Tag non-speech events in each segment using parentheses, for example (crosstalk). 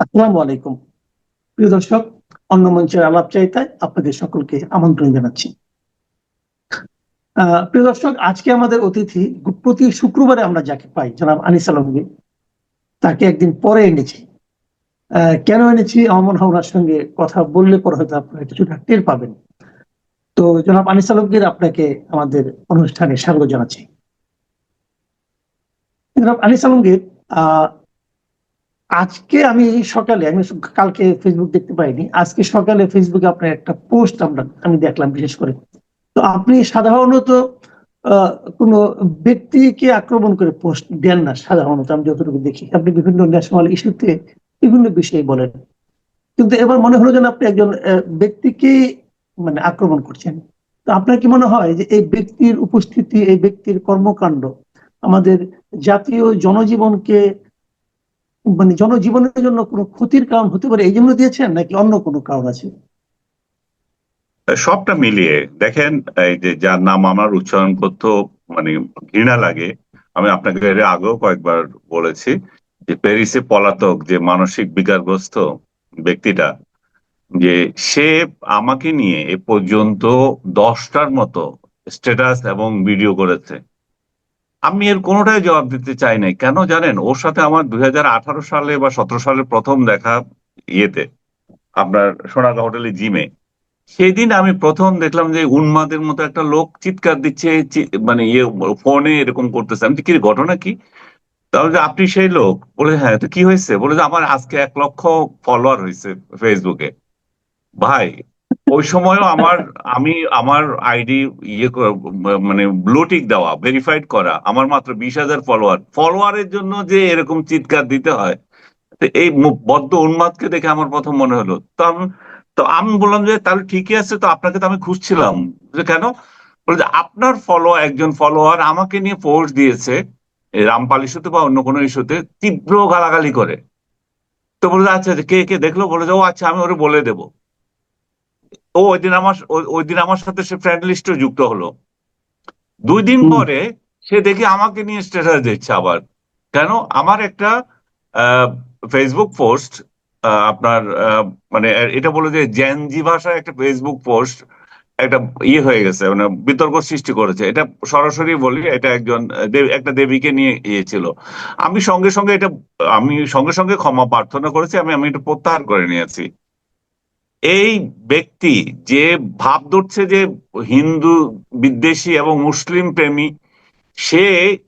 আসসালামু আলাইকুম। প্রিয় দর্শক অন্য মঞ্চের আলাপ চাইতায় আপনাদের সকলকে আমন্ত্রণ জানাচ্ছি। প্রিয় দর্শক, আজকে আমাদের অতিথি প্রতি শুক্রবারে আমরা যাকে পাই, জনাব আনিস আলমগীর তাকে একদিন পরে এনেছি। কেন এনেছি? আমার মনে সঙ্গে কথা বললে পরে হয়তো আপনারা কিছুটা টের পাবেন। তো জনাব আনিস আলমগীর আপনাকে আমাদের অনুষ্ঠানে স্বাগত জানাচ্ছি। জনাব আনিস আলমগীর আহ আজকে আমি সকালে, আমি কালকে ফেসবুক দেখতে পাইনি। আজকে সকালে ফেসবুকে আপনার একটা পোস্ট আমরা, আমি দেখলাম বিশেষ করে। তো আপনি সাধারণত কোনো ব্যক্তিকে আক্রমণ করে পোস্ট দেন না সাধারণত, আমি যতটুকু দেখি। আপনি বিভিন্ন ন্যাশনাল ইস্যুতে বিভিন্ন বিষয়ে বলেন। কিন্তু এবার মনে হলো যেন আপনি একজন ব্যক্তিকে মানে আক্রমণ করছেন। তো আপনার কি মনে হয় যে এই ব্যক্তির উপস্থিতি, এই ব্যক্তির কর্মকাণ্ড আমাদের জাতীয় জনজীবনকে মানে জনজীবনের জন্য কোনো ক্ষতির কারণ হতে পারে এই জন্য দিয়েছেন, নাকি অন্য কোনো কারণ আছে? সবটা মিলিয়ে, দেখেন, এই যে যার নাম আমার উচ্চারণ করতে মানে ঘৃণা লাগে, আমি আপনাকে এর আগেও কয়েকবার বলেছি যে প্যারিসে পলাতক যে মানসিক বিকারগ্রস্ত ব্যক্তিটা, যে সে আমাকে নিয়ে এ পর্যন্ত দশটার মতো স্ট্যাটাস এবং ভিডিও করেছে। আমি এর কোনোটাই জবাব দিতে চাই নাই। কেন জানেন? ওর সাথে আমার দুই সালে বা সতেরো সালে প্রথম দেখা ইয়েতে, আপনার সোনাগা হোটেলে জিমে। সেদিন আমি প্রথম দেখলাম যে উন্মাদের মতো একটা লোক চিৎকার দিচ্ছে মানে ইয়ে ফোনে এরকম করতেছে। আমি কি ঘটনা কি? তাহলে আপনি সেই লোক। বলে হ্যাঁ তো কি হয়েছে? বলে, যে আমার আজকে এক লক্ষ ফলোয়ার হয়েছে ফেসবুকে ভাই ওই সময়ও আমার, আমি আমার আইডি ইয়ে মানে ব্লুটিক দেওয়া ভেরিফাইড করা, আমার মাত্র বিশ হাজার ফলোয়ার ফলোয়ারের জন্য যে এরকম চিৎকার দিতে হয় এই বদ্ধ উন্মাদকে দেখে আমার প্রথম মনে হলো। তো আমি তো আমি বললাম যে, তাহলে ঠিকই আছে, তো আপনাকে তো আমি খুঁজছিলাম। যে কেন? বলে যে, আপনার ফলো একজন ফলোয়ার আমাকে নিয়ে পোস্ট দিয়েছে রামপাল ইস্যুতে বা অন্য কোনো ইস্যুতে, তীব্র গালাগালি করে। তো বলে আচ্ছা কে কে দেখল? বলে যে, ও আচ্ছা আমি ওরে বলে দেবো। ও ওই দিন আমার ওই দিন আমার সাথে সে ফ্রেন্ড লিস্টে যুক্ত হলো। দুই দিন পরে সে দেখি আমাকে নিয়ে স্ট্যাটাস দিচ্ছে আবার। কেন? আমার একটা ফেসবুক পোস্ট আপনার মানে এটা বলে যে জ্যানজি ভাষায় একটা ফেসবুক পোস্ট একটা ইয়ে হয়ে গেছে মানে বিতর্ক সৃষ্টি করেছে। এটা সরাসরি বলি এটা একজন একটা দেবীকে নিয়ে ইয়ে ছিল। আমি সঙ্গে সঙ্গে এটা আমি সঙ্গে সঙ্গে ক্ষমা প্রার্থনা করেছি আমি আমি এটা প্রত্যাহার করে নিয়েছি। এই ব্যক্তি যে ভাব ধরছে যে হিন্দু বিদ্বেষী এবং মুসলিম প্রেমী, সে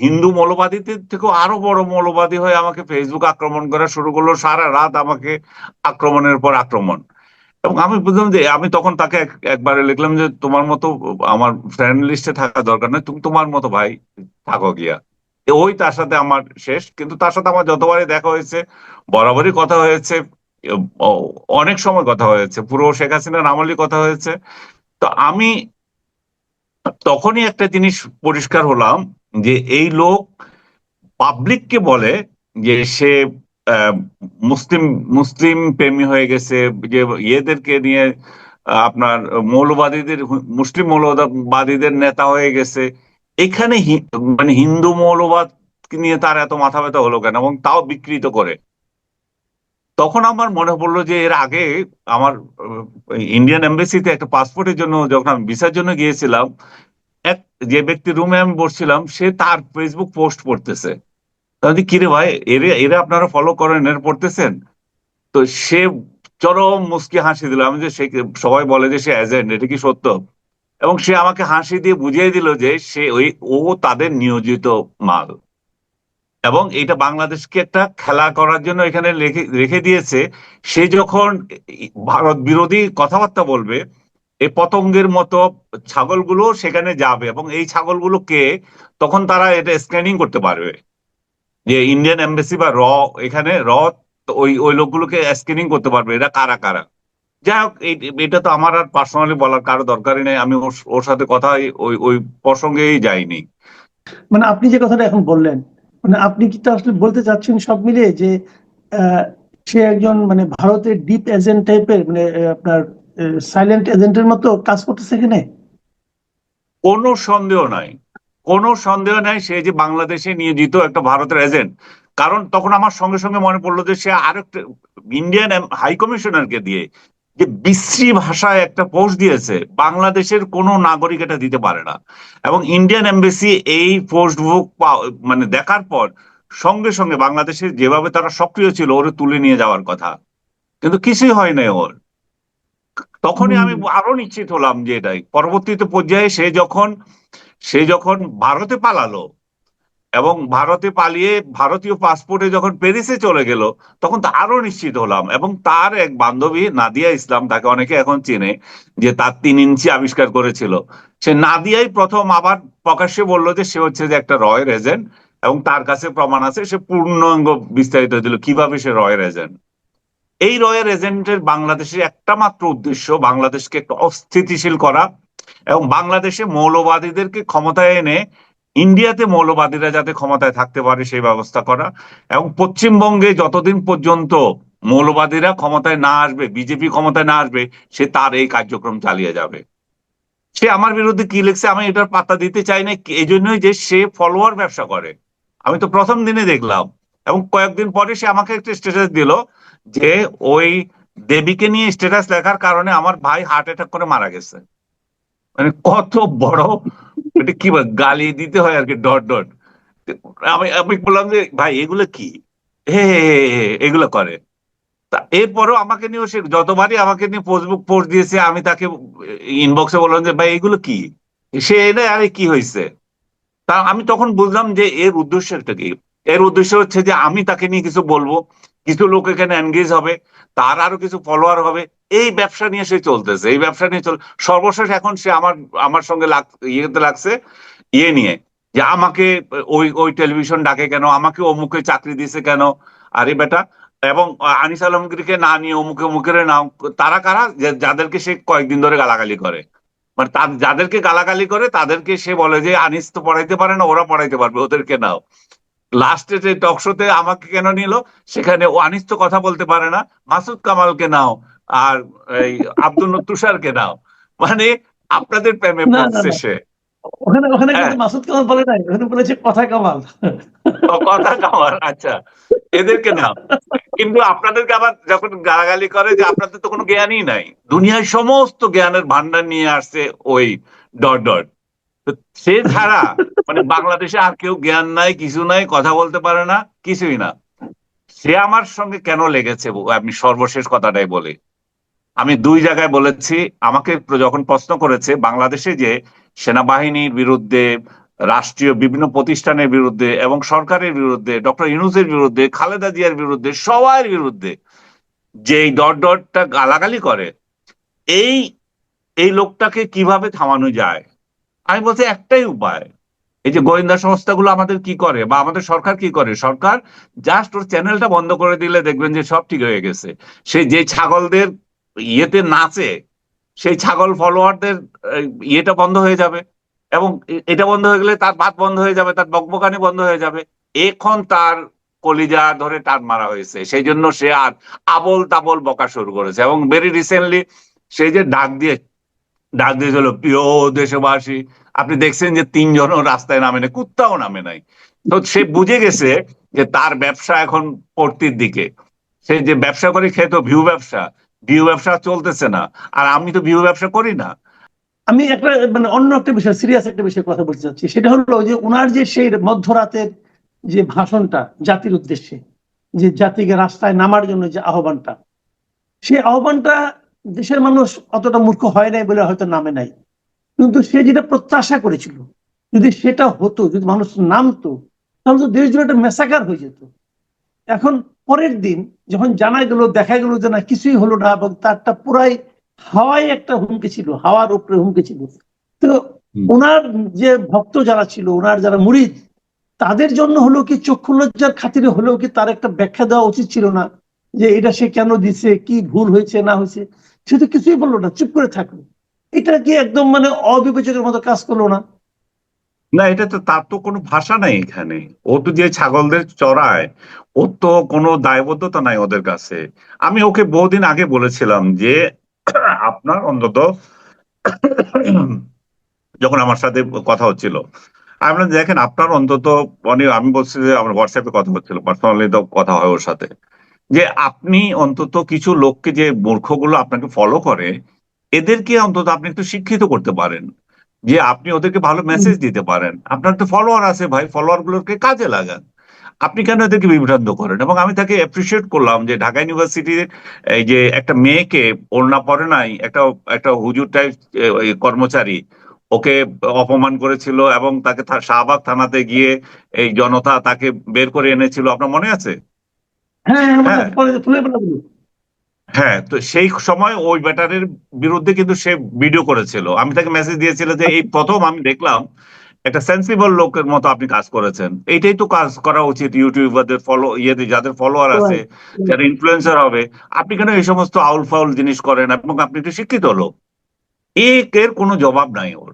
হিন্দু মৌলবাদীদের থেকেও আরও বড় মৌলবাদী হয়ে আমাকে ফেসবুক আক্রমণ করা শুরু করল, সারা রাত আমাকে আক্রমণের পর আক্রমণ। এবং আমি বুঝলাম যে, আমি তখন তাকে এক- একবারে লিখলাম যে, তোমার মতো আমার ফ্রেন্ড লিস্টে থাকা দরকার নেই তুমি তোমার মতো ভাই থাকো গিয়া। ওই তার সাথে আমার শেষ, কিন্তু তার সাথে আমার যতবারই দেখা হয়েছে, বরাবরই কথা হয়েছে অনেক সময় কথা হয়েছে। পুরো শেখ হাসিনার আমলই কথা হয়েছে। তো আমি তখনই একটা জিনিস পরিষ্কার হলাম যে এই লোক পাবলিককে বলে যে সে মুসলিম মুসলিম প্রেমী হয়ে গেছে, যে ইয়েদেরকে নিয়ে আপনার মৌলবাদীদের, মুসলিম মৌলবাদীদের নেতা হয়ে গেছে। এখানে মানে হিন্দু মৌলবাদ নিয়ে তার এত মাথা ব্যথা হলো কেন? এবং তাও বিকৃত করে। তখন আমার মনে পড়ল যে এর আগে আমার ইন্ডিয়ান এম্বাসিতে একটা পাসপোর্টের জন্য যখন আমি ভিসার জন্য গিয়েছিলাম, এক, যে ব্যক্তি রুমে আমি বসছিলাম, সে তার ফেসবুক পোস্ট পড়তেছে। তাহলে কিরে ভাই, এরে, এরা আপনারা ফলো করেন, এর পড়তেছেন? তো সে চরম মুসকি হাসি দিল। আমি যে সে সবাই বলে যে সে এজেন্ট এটা কি সত্য? এবং সে আমাকে হাসি দিয়ে বুঝিয়ে দিল যে সে ওই, ও তাদের নিয়োজিত মাল। এবং এটা বাংলাদেশকে একটা খেলা করার জন্য এখানে রেখে দিয়েছে। সে যখন ভারত বিরোধী কথাবার্তা বলবে এই পতঙ্গের মতো ছাগলগুলো সেখানে যাবে। এবং এই ছাগলগুলো কে? তখন তারা এটা স্ক্যানিং করতে পারবে। যে ইন্ডিয়ান এমবাসি বা র, এখানে র ওই ওই লোকগুলোকে স্ক্যানিং করতে পারবে। এটা কারা কারা? যাই হোক এটা তো আমার আর পার্সোনালি বলার কারও দরকারই নেই। আমি ওর সাথে কথা ওই ওই প্রসঙ্গেই যাইনি। মানে আপনি যে কথাটা এখন বললেন মানে আপনি কি তো আসলে বলতে চাচ্ছেন সব মিলিয়ে যে সে একজন মানে ভারতের ডিপ এজেন্ট টাইপের মানে আপনার সাইলেন্ট এজেন্টের মতো কাজ করতেছে এখানে কোনো সন্দেহ নাই। কোনো সন্দেহ নাই সে যে বাংলাদেশে নিয়োজিত একটা ভারতের এজেন্ট কারণ তখন আমার সঙ্গে সঙ্গে মনে পড়ল যে সে আরেকটা ইন্ডিয়ান হাই কমিশনারকে দিয়ে যে বিশ্রী ভাষায় একটা পোস্ট দিয়েছে বাংলাদেশের কোনো নাগরিক এটা দিতে পারে না। এবং ইন্ডিয়ান এমবেসি এই পোস্ট বুক মানে দেখার পর সঙ্গে সঙ্গে বাংলাদেশের যেভাবে তারা সক্রিয় ছিল ওরে তুলে নিয়ে যাওয়ার কথা। কিন্তু কিছুই হয় নাই ওর। তখনই আমি আরও নিশ্চিত হলাম যে এটাই পরবর্তীতে পর্যায়ে সে যখন সে যখন ভারতে পালালো এবং ভারতে পালিয়ে ভারতীয় পাসপোর্টে যখন প্যারিসে চলে গেল, তখন তো আরও নিশ্চিত হলাম। এবং তার এক বান্ধবী, নাদিয়া ইসলাম, তাকে অনেকে এখন চেনে, যে তার তিন ইঞ্চি আবিষ্কার করেছিল। সে নাদিয়াই প্রথম আবার প্রকাশ্যে বলল যে সে হচ্ছে যে একটা রয়ের এজেন্ট, এবং তার কাছে প্রমাণ আছে, সে পূর্ণাঙ্গ বিস্তারিত দিল কীভাবে সে রয়ের এজেন্ট। এই রয়ের এজেন্টের বাংলাদেশের একটা মাত্র উদ্দেশ্য, বাংলাদেশকে একটা অস্থিতিশীল করা, এবং বাংলাদেশে মৌলবাদীদেরকে ক্ষমতায় এনে ইন্ডিয়াতে মৌলবাদীরা যাতে ক্ষমতায় থাকতে পারে সেই ব্যবস্থা করা এবং পশ্চিমবঙ্গে যতদিন পর্যন্ত মৌলবাদীরা ক্ষমতায় না আসবে, বিজেপি ক্ষমতায় না আসবে, সে তার এই কার্যক্রম চালিয়ে যাবে। সে আমার বিরুদ্ধে কি লিখছে আমি এটার পাত্তা দিতে চাই না এই জন্যই যে সে ফলোয়ার ব্যবসা করে। আমি তো প্রথম দিনে দেখলাম এবং কয়েকদিন পরে সে আমাকে একটা স্ট্যাটাস দিল যে ওই দেবীকে নিয়ে স্ট্যাটাস লেখার কারণে আমার ভাই হার্ট অ্যাটাক করে মারা গেছে। মানে কত বড় এটা কি গালি দিতে হয় আর কি ডট ডট। আমি আমি বললাম যে ভাই এগুলো কি? হে হে, হে, এগুলো করে। এরপরেও আমাকে নিয়েও সে যতবারই আমাকে নিয়ে ফেসবুক পোস্ট দিয়েছে আমি তাকে ইনবক্সে বললাম যে ভাই এগুলো কি? সে এনে আরে কি হয়েছে? তা আমি তখন বুঝলাম যে এর উদ্দেশ্যটা কি? এর উদ্দেশ্য হচ্ছে যে আমি তাকে নিয়ে কিছু বলব। কিছু লোক এখানে এনগেজ হবে, তার আরও কিছু ফলোয়ার হবে। এই ব্যবসা নিয়ে সে চলতেছে, এই ব্যবসা নিয়ে চল, সর্বশেষ এখন সে আমার আমার সঙ্গে ইয়েতে লাগছে ইয়ে নিয়ে, যে আমাকে ওই ওই টেলিভিশন ডাকে কেন, আমাকে অমুকে চাকরি দিছে কেন, আরে বেটা, এবং আনিস আলমগীরকে না নিয়ে অমুকে, অমুকের নাম তারা কারা যাদেরকে সে কয়েকদিন ধরে গালাগালি করে। মানে তার, যাদেরকে গালাগালি করে, তাদেরকে সে বলে যে, আনিস তো পড়াইতে পারে না, ওরা পড়াইতে পারবে, ওদেরকে নাও। লাস্টে যে টক শোতে আমাকে কেন নিল সেখানে ও আনিস তো কথা বলতে পারে না। মাসুদ কামালকে নাও আর এই আব্দুল তুষারকে নাও। মানে আপনাদের প্রেমে পড়ছে সে। ওখানে ওখানে হ্যাঁ। মাসুদ কামাল বলে নাই ওখানে বলেছে কথা কামাল। কথা কামাল আচ্ছা। এদেরকে নাও। কিন্তু আপনাদেরকে আবার যখন গালাগালি করে যে আপনাদের তো কোনো জ্ঞানই নাই দুনিয়ার সমস্ত জ্ঞানের ভান্ডার নিয়ে আসছে ওই ডট ডট। সে ছাড়া মানে বাংলাদেশে আর কেউ জ্ঞান নাই, কিছু নাই, কথা বলতে পারে না, কিছুই না। সে আমার সঙ্গে কেন লেগেছে? আমি সর্বশেষ কথাটাই বলি। আমি দুই জায়গায় বলেছি, আমাকে যখন প্রশ্ন করেছে বাংলাদেশে যে সেনাবাহিনীর বিরুদ্ধে, রাষ্ট্রীয় বিভিন্ন প্রতিষ্ঠানের বিরুদ্ধে এবং সরকারের বিরুদ্ধে, ডক্টর ইউনুসের বিরুদ্ধে, খালেদা জিয়ার বিরুদ্ধে, সবার বিরুদ্ধে যে ডট ডটটা গালাগালি করে, এই এই লোকটাকে কীভাবে থামানো যায়? আমি বলছি একটাই উপায়, এই যে গোয়েন্দা সংস্থাগুলো আমাদের কি করে বা আমাদের সরকার কি করে? সরকার জাস্ট ওর চ্যানেলটা বন্ধ করে দিলে দেখবেন যে সব ঠিক হয়ে গেছে। সে যে ছাগলদের ইয়েতে নাচে, সেই ছাগল ফলোয়ারদের ইয়েটা বন্ধ হয়ে যাবে এবং এটা বন্ধ হয়ে গেলে তার ভাত বন্ধ হয়ে যাবে, তার বকবকানি বন্ধ হয়ে যাবে। এখন তার কলিজা ধরে টান মারা হয়েছে। সেই জন্য সে আর আবল তাবল বকা শুরু করেছে এবং ভেরি রিসেন্টলি সেই যে ডাক দিয়ে ডাক দিয়েছিল প্রিয় দেশবাসী, আপনি দেখছেন যে তিনজনও রাস্তায় নামে নাই, কুত্তাও নামে নাই। তো সে বুঝে গেছে যে তার ব্যবসা এখন পড়তির দিকে। সে যে ব্যবসা করে খেত, ভিউ ব্যবসা ভিউ ব্যবসা চলতেছে না। আর আমি তো ভিউ ব্যবসা করি না। আমি একটা মানে অন্য একটা বিষয় সিরিয়াস একটা বিষয়ে কথা বলতে চাচ্ছি। সেটা হলো যে ওনার যে সেই মধ্যরাতের যে ভাষণটা, জাতির উদ্দেশ্যে, যে জাতিকে রাস্তায় নামার জন্য যে আহ্বানটা, সেই আহ্বানটা দেশের মানুষ অতটা মূর্খ হয় নাই বলে হয়তো নামে নাই। কিন্তু সে যেটা প্রত্যাশা করেছিল যদি সেটা হতো যদি মানুষ নামতো তাহলে তো দেশ জুড়ে একটা মেসাকার হয়ে যেত। এখন পরের দিন যখন জানা গেল দেখা গেল যে না কিছুই হলো না এবং তারটা পুরাই হাওয়ায় একটা হুমকি ছিল হাওয়ার উপরে হুমকি ছিল। তো ওনার যে ভক্ত যারা ছিল ওনার যারা মুরিদ তাদের জন্য হলো কি চক্ষু লজ্জার খাতিরে হলেও কি তার একটা ব্যাখ্যা দেওয়া উচিত ছিল না যে এটা সে কেন দিছে কি ভুল হয়েছে না হয়েছে? সে তো কিছুই বলল না, চুপ করে থাকল। এটা কি একদম মানে অবিবেচকের মতো কাজ করল না? না, এটা তো, তার তো কোনো ভাষা নাই এখানে। ও তো যে ছাগলদের চড়ায়, ওর তো কোনো দায়বদ্ধতা নাই ওদের কাছে। আমি ওকে বহুদিন আগে বলেছিলাম যে, আপনার অন্তত যখন আমার সাথে কথা হচ্ছিল আমরা দেখেন, আপনার অন্তত মানে আমি বলছি যে, আমরা হোয়াটসঅ্যাপে কথা হচ্ছিল পার্সোনালি তো কথা হয় ওর সাথে। যে আপনি অন্তত কিছু লোককে যে মূর্খগুলো আপনাকে ফলো করে এদেরকে অন্তত আপনি একটু শিক্ষিত করতে পারেন। যে আপনি ওদেরকে ভালো মেসেজ দিতে পারেন। আপনার তো ফলোয়ার আছে ভাই ফলোয়ার গুলোকে কাজে লাগান। আপনি কেন এদেরকে বিভ্রান্ত করেন? এবং আমি তাকে অ্যাপ্রিসিয়েট করলাম যে ঢাকা ইউনিভার্সিটির এই যে একটা মেয়েকে ওড়না পরে নাই একটা একটা হুজুর টাইপ কর্মচারী ওকে অপমান করেছিল এবং তাকে শাহবাগ থানাতে গিয়ে এই জনতা তাকে বের করে এনেছিল। আপনার মনে আছে? হ্যাঁ তো সেই সময় ওই ব্যাটারের বিরুদ্ধে কিন্তু সে ভিডিও করেছিল। আমি তাকে মেসেজ দিয়েছিল যে এই প্রথম আমি দেখলাম একটা সেন্সিবল লোকের মতো আপনি কাজ করেছেন। এইটাই তো কাজ করা উচিত ইউটিউবারদের ফলো ইয়েতে যাদের ফলোয়ার আছে যারা ইনফ্লুয়েন্সার হবে। আপনি কেন এই সমস্ত আউল ফাউল জিনিস করেন? এবং আপনি একটু শিক্ষিত লোক। এর কোনো জবাব নাই ওর।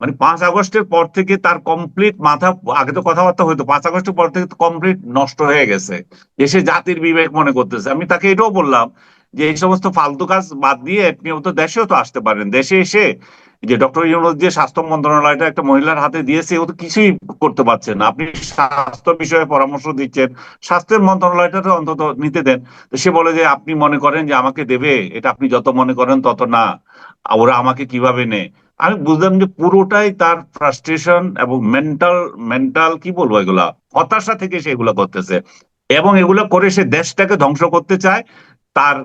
মানে পাঁচ আগস্টের পর থেকে তার কমপ্লিট মাথা, আগে তো কথাবার্তা হইতো, পাঁচ আগস্টের পর থেকে কমপ্লিট নষ্ট হয়ে গেছে। যে সে জাতির বিবেক মনে করতেছে। আমি তাকে এটাও বললাম যে এই সমস্ত ফালতু কাজ বাদ দিয়ে আপনি তো দেশেও তো আসতে পারেন। দেশে এসে যে ডক্টর ইউনুস স্বাস্থ্য মন্ত্রণালয়টা একটা মহিলার হাতে দিয়েছে, ও তো কিছুই করতে পারছেন না। আপনি স্বাস্থ্য বিষয়ে পরামর্শ দিচ্ছেন, স্বাস্থ্যের মন্ত্রণালয়টা তো অন্তত নিতে দেন। তো সে বলে যে, আপনি মনে করেন যে আমাকে দেবে, এটা আপনি যত মনে করেন তত না। ওরা আমাকে কীভাবে নেয়? আমি বুঝলাম যে পুরোটাই তার ফ্রাস্ট্রেশন এবং মেন্টাল মেন্টাল কি বলব এগুলা? হতাশা থেকে সে এগুলো করতেছে। এবং এগুলো করে সে দেশটাকে ধ্বংস করতে চায়। তার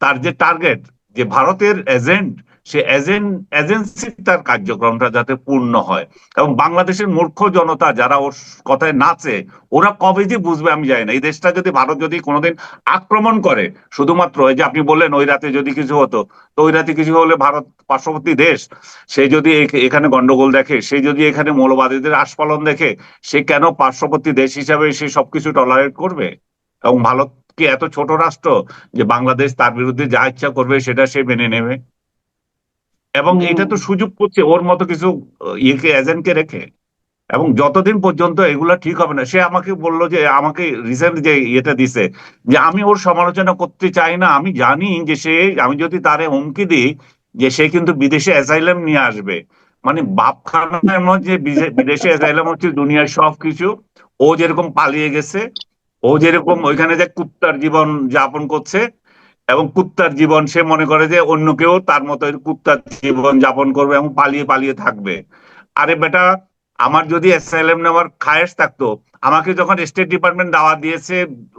তার যে টার্গেট যে ভারতের এজেন্ট সে এজেন্ট এজেন্সি তার কার্যক্রমটা যাতে পূর্ণ হয়। এবং বাংলাদেশের মূর্খ জনতা যারা ওর কথায় নাচে, ওরা কবে যে বুঝবে আমি জানি না। এই দেশটা যদি, ভারত যদি কোনোদিন আক্রমণ করে, শুধুমাত্র এই যে আপনি বললেন ওই রাতে যদি কিছু হতো, তো ওই রাতে কিছু হলে ভারত পার্শ্ববর্তী দেশ, সে যদি এখানে গন্ডগোল দেখে, সে যদি এখানে মৌলবাদীদের আস্ফালন দেখে, সে কেন পার্শ্ববর্তী দেশ হিসাবে সে সবকিছু টলারেট করবে? এবং ভারত কি এত ছোট রাষ্ট্র যে বাংলাদেশ তার বিরুদ্ধে যা ইচ্ছা করবে সেটা সে মেনে নেবে? এবং এটা তো সুযোগ করছে ওর মতো কিছু ইয়েকে এজেন্টকে রেখে। এবং যতদিন পর্যন্ত এগুলা ঠিক হবে না সে আমাকে বলল যে আমাকে রিসেন্ট যে ইয়েটা দিছে যে আমি ওর সমালোচনা করতে চাই না আমি জানি যে সে আমি যদি তারে হুমকি দিই যে সে কিন্তু বিদেশে অ্যাসাইলাম নিয়ে আসবে। মানে বাপখানার মধ্যে বিদে- বিদেশে অ্যাসাইলাম হচ্ছে দুনিয়ার সব কিছু ও যেরকম পালিয়ে গেছে ও যেরকম ওইখানে যে কুত্তার জীবন যাপন করছে এবং কুত্তার জীবন, সে মনে করে যে অন্য কেউ তার মতো কুত্তার জীবন যাপন করবে এবং পালিয়ে পালিয়ে থাকবে। আরে বেটা, আমার যদি এসআইলএম নেওয়ার খায়েশ থাকতো, আমাকে যখন স্টেট ডিপার্টমেন্ট দাওয়া দিয়েছে,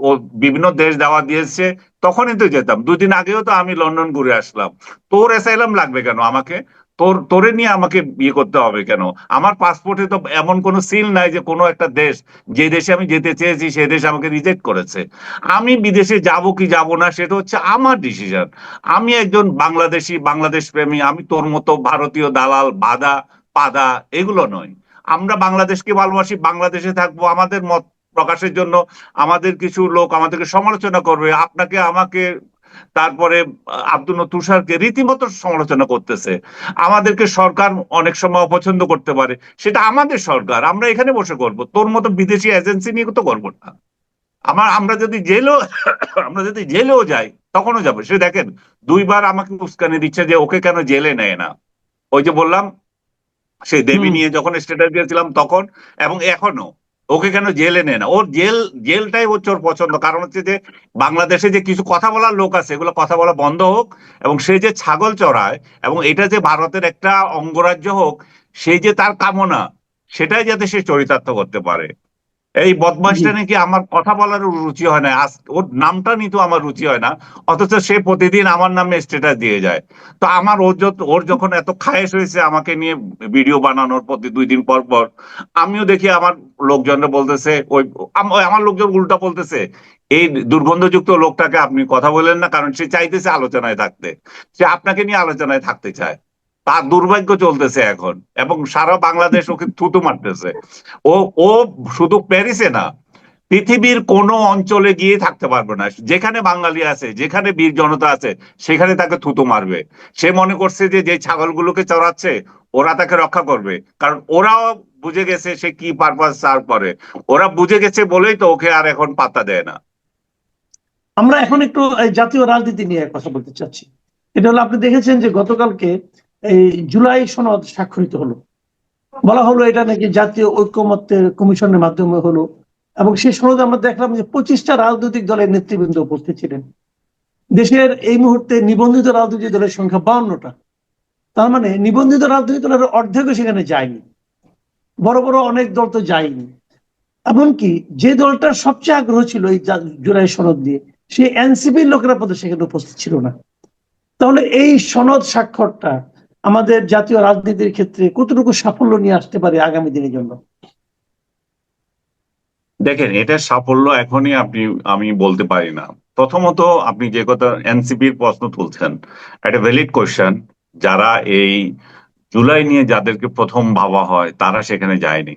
ও বিভিন্ন দেশ দাওয়া দিয়েছে, তখনই তো যেতাম। দুদিন আগেও তো আমি লন্ডন ঘুরে আসলাম। তোর এসআইলএম লাগবে কেন আমাকে? তোর, তোরে নিয়ে আমাকে বিয়ে করতে হবে কেন? আমার পাসপোর্টে তো এমন কোনো সিল নাই যে কোনো একটা দেশ, যে দেশে আমি যেতে চেয়েছি, সে দেশ আমাকে রিজেক্ট করেছে। আমি বিদেশে যাব কি যাব না, সেটা হচ্ছে আমার ডিসিশন আমি একজন বাংলাদেশি, বাংলাদেশ প্রেমী, আমি তোর মতো ভারতীয় দালাল, বাদা, পাদা, এগুলো নয় আমরা বাংলাদেশকে ভালোবাসি, বাংলাদেশে থাকব, আমাদের মত প্রকাশের জন্য আমাদের কিছু লোক আমাদেরকে সমালোচনা করবে, আপনাকে, আমাকে তারপরে আব্দুল তুষারকে রীতিমতো সমালোচনা করতেছে। আমাদেরকে সরকার অনেক সময় অপছন্দ করতে পারে। সেটা আমাদের সরকার আমরা এখানে বসে করব। তোর মতো বিদেশি এজেন্সি নিয়ে তো করব না। আমার আমরা যদি জেলেও (coughs) আমরা যদি জেলেও যাই তখনও যাব। সে দেখেন দুইবার আমাকে উস্কানি দিচ্ছে যে ওকে কেন জেলে নেয় না। ওই যে বললাম সেই দেবী নিয়ে যখন স্টেটাস দিয়েছিলাম তখন এবং এখনও ওকে কেন জেলে নেয় না? ওর জেল, জেলটাই হচ্ছে ওর পছন্দ। কারণ হচ্ছে যে, বাংলাদেশে যে কিছু কথা বলার লোক আছে, এগুলো কথা বলা বন্ধ হোক, এবং সে যে ছাগল চড়ায়, এবং এটা যে ভারতের একটা অঙ্গরাজ্য হোক সেই যে তার কামনা, সেটাই যাতে সে চরিতার্থ করতে পারে। এই বদমাসটা। নাকি আমার কথা বলার রুচি হয় না। ওর নামটা নিতেও আমার রুচি হয় না। অথচ সে প্রতিদিন আমার নামে স্ট্যাটাস দিয়ে যায়। তো আমার ওর যত- ওর যখন এত খায়েশ হয়েছে আমাকে নিয়ে ভিডিও বানানোর প্রতি দুই দিন পর পর আমিও দেখি আমার লোকজনরা বলতেছে ওই ওই আমার লোকজন উল্টা বলতেছে এই দুর্গন্ধযুক্ত লোকটাকে আপনি কথা বলেন না কারণ সে চাইতেছে আলোচনায় থাকতে। সে আপনাকে নিয়ে আলোচনায় থাকতে চায়। তার দুর্ভাগ্য চলতেছে এখন। এবং সারা বাংলাদেশ ওকে থুতু মারতেছে। ও ও শুধু প্যারিসে না, পৃথিবীর কোন অঞ্চলে গিয়ে থাকতে পারবে না। যেখানে বাঙালি আছে, যেখানে বীর জনতা আছে, সেখানে তাকে থুতু মারবে। সে মনে করছে যে যে ছাগলগুলোকে চড়াচ্ছে, ওরা তাকে রক্ষা করবে। কারণ ওরাও বুঝে গেছে সে কি পারপাস সার্ভ করে ওরা বুঝে গেছে বলেই তো ওকে আর এখন পাত্তা দেয় না। আমরা এখন একটু জাতীয় রাজনীতি নিয়ে কথা বলতে চাচ্ছি। এটা হলো, আপনি দেখেছেন যে গতকালকে এই জুলাই সনদ স্বাক্ষরিত হলো। বলা হলো এটা নাকি জাতীয় ঐক্যমত্যের কমিশনের মাধ্যমে হলো। এবং সেই সনদে আমরা দেখলাম যে পঁচিশটা রাজনৈতিক দলের নেতৃবৃন্দ উপস্থিত ছিলেন। দেশের এই মুহূর্তে নিবন্ধিত রাজনৈতিক দলের সংখ্যা বাউন্নটা। তার মানে নিবন্ধিত রাজনৈতিক দলের অর্ধেকও সেখানে যায়নি। বড় বড় অনেক দল তো যায়নি। এমনকি যে দলটার সবচেয়ে আগ্রহ ছিল এই জুলাই সনদ দিয়ে, সেই এনসিপির লোকেরা পর্যন্ত সেখানে উপস্থিত ছিল না। তাহলে এই সনদ স্বাক্ষরটা আমাদের জাতীয় রাজনীতির ক্ষেত্রে কতটুকু সাফল্য নিয়ে আসতে পারে আগামী দিনের জন্য? দেখেন, এটা সাফল্য এখনই আপনি, আমি বলতে পারি না। প্রথমত আপনি যে কথা এনসিপির প্রশ্ন তুলছেন, একটা ভ্যালিড কোয়েশ্চেন যারা এই জুলাই নিয়ে যাদেরকে প্রথম ভাবা হয়, তারা সেখানে যায়নি।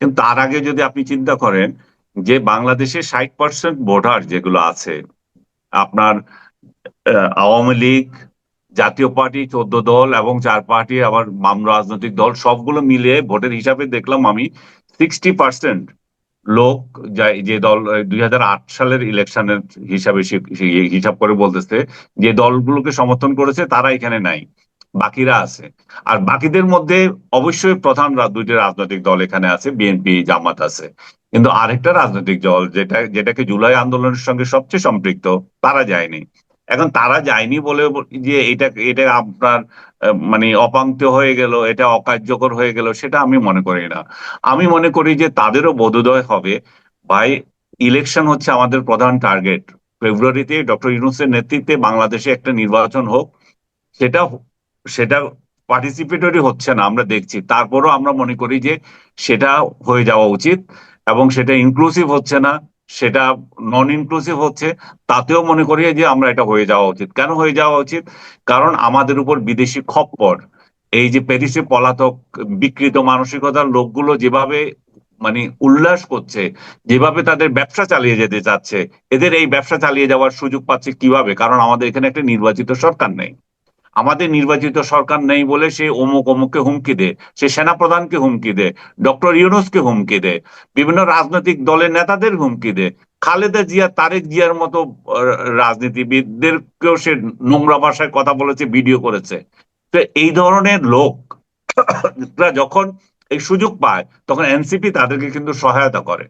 কিন্তু তার আগে যদি আপনি চিন্তা করেন যে বাংলাদেশে ষাট পার্সেন্ট ভোটার যেগুলো আছে, আপনার আওয়ামী লীগ জাতীয় পার্টি, চোদ্দ দল এবং চার পার্টি, আবার বাম রাজনৈতিক দল, সবগুলো মিলিয়ে ভোটের হিসাবে দেখলাম আমি সিক্সটি পার্সেন্ট লোক যা- যে দল দুই হাজার আট সালের ইলেকশনের হিসাবে হিসাব করে বলতেছে যে দলগুলোকে সমর্থন করেছে, তারা এখানে নাই, বাকিরা আছে। আর বাকিদের মধ্যে অবশ্যই প্রধান দুইটি রাজনৈতিক দল এখানে আছে, বিএনপি, জামাত আছে। কিন্তু আরেকটা রাজনৈতিক দল যেটা, যেটাকে জুলাই আন্দোলনের সঙ্গে সবচেয়ে সম্পৃক্ত, তারা যায়নি। এখন তারা যায়নি বলে যে এটা এটা আপনার মানে অপাঙ্ক্ত হয়ে গেল, এটা অকার্যকর হয়ে গেল, সেটা আমি মনে করি না। আমি মনে করি যে তাদেরও বোধোদয় হবে। ভাই ইলেকশন হচ্ছে আমাদের প্রধান টার্গেট। ফেব্রুয়ারিতে ডক্টর ইউনুসের নেতৃত্বে বাংলাদেশে একটা নির্বাচন হোক, সেটা সেটা পার্টিসিপেটরি হচ্ছে না, আমরা দেখছি। তারপরও আমরা মনে করি যে সেটা হয়ে যাওয়া উচিত এবং সেটা ইনক্লুসিভ হচ্ছে না। সেটা নন ইনক্লুসিভ হচ্ছে, তাতেও মনে করি যে আমরা এটা হয়ে যাওয়া উচিত। কেন হয়ে যাওয়া উচিত? কারণ আমাদের উপর বিদেশি খপ্পর, এই যে প্যারিসে পলাতক বিকৃত মানসিকতার লোকগুলো যেভাবে মানে উল্লাস করছে, যেভাবে তাদের ব্যবসা চালিয়ে যেতে চাচ্ছে, এদের এই ব্যবসা চালিয়ে যাওয়ার সুযোগ পাচ্ছে কীভাবে? কারণ আমাদের এখানে একটা নির্বাচিত সরকার নেই। আমাদের নির্বাচিত সরকার নেই বলে সে অমুক অমুককে হুমকি দেয়, সে সেনাপ্রধানকে হুমকি দেয়, ডক্টর ইউনুসকে হুমকি দেয়, বিভিন্ন রাজনৈতিক দলের নেতাদের হুমকি দেয়। খালেদা জিয়া, তারেক জিয়ার মতো রাজনীতিবিদদেরকেও সে নোংরা ভাষায় কথা বলেছে, ভিডিও করেছে। তো এই ধরনের লোক (coughs) যখন এই সুযোগ পায়, তখন এনসিপি তাদেরকে কিন্তু সহায়তা করে।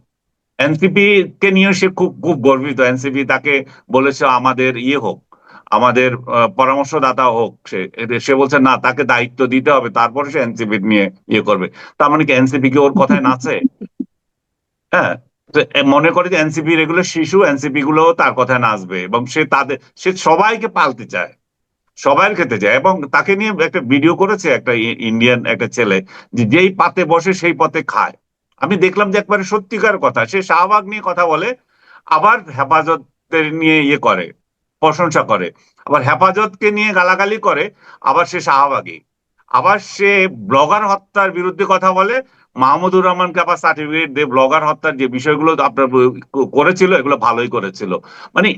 এনসিপি কে নিয়ে সে খুব খুব গর্বিত। এনসিপি তাকে বলেছে, আমাদের ইয়ে হোক। আমাদের পরামর্শদাতা হোক সে সে বলছে না তাকে দায়িত্ব দিতে হবে তারপরে সে এনসিপি নিয়ে ইয়ে করবে। তার মানে কি এনসিপি কি ওর কথায় নাচে? (laughs) হ্যাঁ মনে করে যে এনসিপি এগুলো শিশু এনসিপি গুলো তার কথায় নাচবে এবং সে তাদের সে সবাইকে পালতে চায় সবাই খেতে যায় এবং তাকে নিয়ে একটা ভিডিও করেছে একটা ইন্ডিয়ান একটা ছেলে যে যেই পাতে বসে সেই পথে খায়। আমি দেখলাম যে একবারে সত্যিকার কথা সে শাহবাগ নিয়ে কথা বলে আবার হেফাজতের নিয়ে ইয়ে করে। প্রশংসা করে। আবার হেফাজতকে নিয়ে গালাগালি করে, আবার সে শাহবাগী। আবার সে ব্লগার হত্যার বিরুদ্ধে কথা বলে, মাহমুদুর রহমানকে আবার সার্টিফিকেট দিয়ে ব্লগার হত্যার যে বিষয়গুলো আপনার করেছিল, এগুলো ভালোই করেছিল। মানে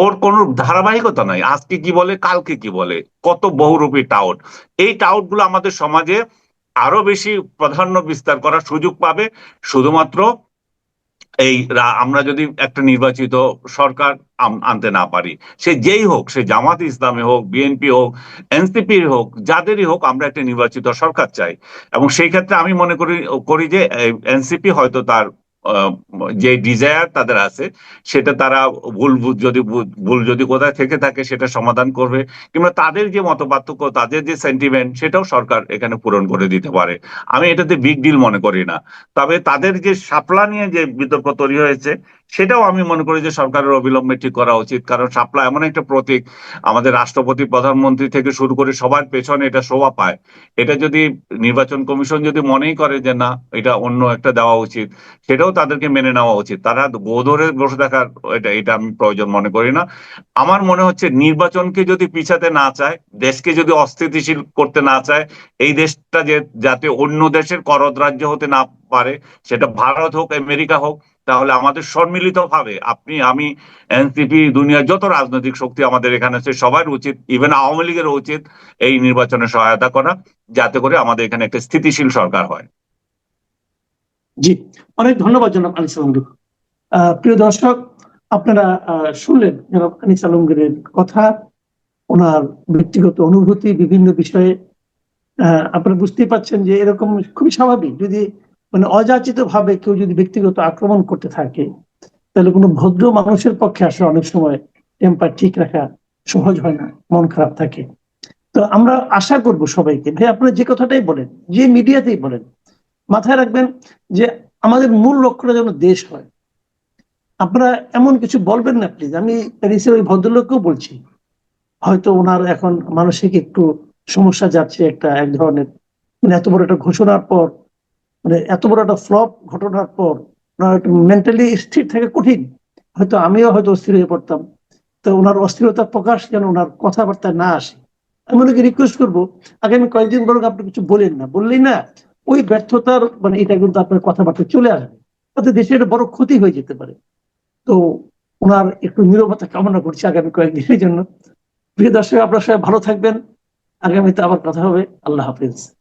ওর কোনো ধারাবাহিকতা নাই। আজকে কি বলে, কালকে কি বলে, কত বহুরূপী টাউট এই টাউটগুলো আমাদের সমাজে আরও বেশি প্রাধান্য বিস্তার করার সুযোগ পাবে, শুধুমাত্র এই আমরা যদি একটা নির্বাচিত সরকার আনতে না পারি, সে যেই হোক, সে জামাত ইসলামে হোক, বিএনপি হোক, এনসিপি হোক, যাদেরই হোক, আমরা একটা নির্বাচিত সরকার চাই। এবং সেই ক্ষেত্রে আমি মনে করি করি যে এনসিপি হয়তো তার যে ডিজায়ার তাদের আছে, সেটা তারা ভুল যদি ভুল যদি কোথায় থেকে থাকে সেটা সমাধান করবে, কিংবা তাদের যে মত পার্থক্য, তাদের যে সেন্টিমেন্ট সেটাও সরকার এখানে পূরণ করে দিতে পারে। আমি এটাতে বিগ ডিল মনে করি না। তবে তাদের যে সাপলা নিয়ে যে বিতর্ক তৈরি হয়েছে সেটাও আমি মনে করি যে সরকারের অবিলম্বে ঠিক করা উচিত। কারণ শাপলা এমন একটা প্রতীক, আমাদের রাষ্ট্রপতি, প্রধানমন্ত্রী থেকে শুরু করে সবার পেছনে এটা শোভা পায়। এটা যদি নির্বাচন কমিশন যদি মনেই করে যে না, এটা অন্য একটা দেওয়া উচিত, সেটাও তাদেরকে মেনে নেওয়া উচিত। তারা গোধরে বসে থাকার এটা এটা আমি প্রয়োজন মনে করি না। আমার মনে হচ্ছে নির্বাচনকে যদি পিছাতে না চায়, দেশকে যদি অস্থিতিশীল করতে না চায়, এই দেশটা যে, যাতে অন্য দেশের করদ রাজ্য হতে না পারে, সেটা ভারত হোক, আমেরিকা হোক তাহলে আমাদের সম্মিলিত ভাবে আপনি, আমি, এনসিপি, দুনিয়ার যত রাজনৈতিক শক্তি আমাদের এখানে আছে, সবার উচিত ইভেন আওয়ামী লীগের উচিত এই নির্বাচনে সহায়তা করা, যাতে করে আমাদের এখানে একটা স্থিতিশীল সরকার হয়। জি, অনেক ধন্যবাদ জনাব আনিস আলমগীর। প্রিয় দর্শক, আপনারা শুনলেন জনাব আনিস আলমগীরের কথা, ওনার ব্যক্তিগত অনুভূতি বিভিন্ন বিষয়ে। আপনারা বুঝতেই পাচ্ছেন যে এরকম খুবই স্বাভাবিক, যদি মানে অযাচিত ভাবে কেউ যদি ব্যক্তিগত আক্রমণ করতে থাকে, তাহলে কোনো ভদ্র মানুষের পক্ষে আসলে অনেক সময় টেম্পার ঠিক রাখা সহজ হয় না, মন খারাপ থাকে। তো আমরা আশা করব সবাইকে, ভাই আপনারা যে কথাটাই বলেন, যে মিডিয়াতেই বলেন, মাথায় রাখবেন যে আমাদের মূল লক্ষ্যটা যেন দেশ হয়। আপনারা এমন কিছু বলবেন না প্লিজ আমি প্যারিসের ওই ভদ্রলোককেও বলছি, হয়তো ওনার এখন মানসিক একটু সমস্যা যাচ্ছে একটা, এক ধরনের মানে এত বড় একটা ঘোষণার পর মানে এত বড় একটা ফ্লপ ঘটনার পর মেন্টালি স্থির থাকা কঠিন। হয়তো আমিও হয়তো অস্থির হয়ে পড়তাম। তো ওনার অস্থিরতার প্রকাশ যেন ওনার কথাবার্তায় না আসে। আমি ওনাকে রিকোয়েস্ট করব আগামী কয়েকদিন বরং আপনি কিছু বলেন না। বললেই না, ওই ব্যর্থতার মানে এটা কিন্তু আপনার কথাবার্তা চলে আসবে। তাতে দেশের বড় ক্ষতি হয়ে যেতে পারে। তো ওনার একটু নিরবতা কামনা করছি আগামী কয়েকদিনের জন্য। প্রিয় দর্শক, আপনার সবাই ভালো থাকবেন। আগামীতে আবার কথা হবে। আল্লাহ হাফিজ।